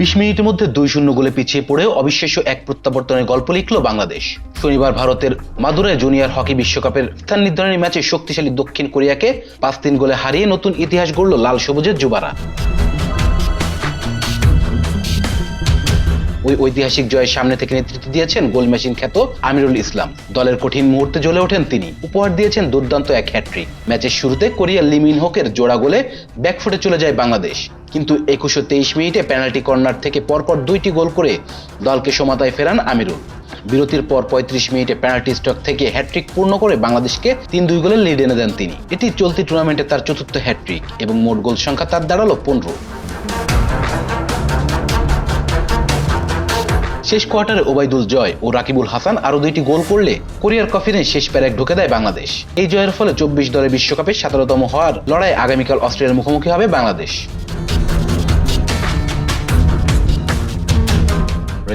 বিশ মিনিটের মধ্যে দুই শূন্য গোলে পিছিয়ে পড়েও অবিশ্বাস্য এক প্রত্যাবর্তনের গল্প লিখল বাংলাদেশ। শনিবার ভারতের মাদুরায় জুনিয়র হকি বিশ্বকাপের স্থান নির্ধারণী ম্যাচে শক্তিশালী দক্ষিণ কোরিয়াকে পাঁচ তিন গোলে হারিয়ে নতুন ইতিহাস গড়ল লাল সবুজের যুবারা। ওই ঐতিহাসিক জয়ের সামনে থেকে নেতৃত্ব দিয়েছেন গোল মেশিন খ্যাত আমিরুল ইসলাম। দলের কঠিন মুহূর্তে জ্বলে ওঠেন তিনি। উপহার দিয়েছেন দুর্দান্ত এক হ্যাট্রিক ম্যাচের শুরুতে কোরিয়ার লিমিন হোকের জোড়া গোলে ব্যাকফুটে চলে যায় বাংলাদেশ। কিন্তু একুশো তেইশ মিনিটে পেনাল্টি কর্নার থেকে পরপর দুইটি গোল করে দলকে সমতায় ফেরান আমিরুল। বিরতির পর পঁয়ত্রিশ মিনিটে পেনাল্টি স্টক থেকে হ্যাট্রিক পূর্ণ করে বাংলাদেশকে তিন দুই গোলে লিড এনে দেন তিনি। এটি চলতি টুর্নামেন্টে তার চতুর্থ হ্যাট্রিক এবং মোট গোল সংখ্যা তার দাঁড়াল পনেরো। শেষ কোয়ার্টারে ওবায়দুল জয় ও রাকিবুল হাসান আরও দুইটি গোল করলে কোরিয়ার কফিনে শেষ প্যারেক ঢুকে দেয় বাংলাদেশ। এই জয়ের ফলে চব্বিশ দলের বিশ্বকাপে সতেরোতম হওয়ার লড়াই আগামীকাল অস্ট্রেলিয়ার মুখোমুখি হবে বাংলাদেশ।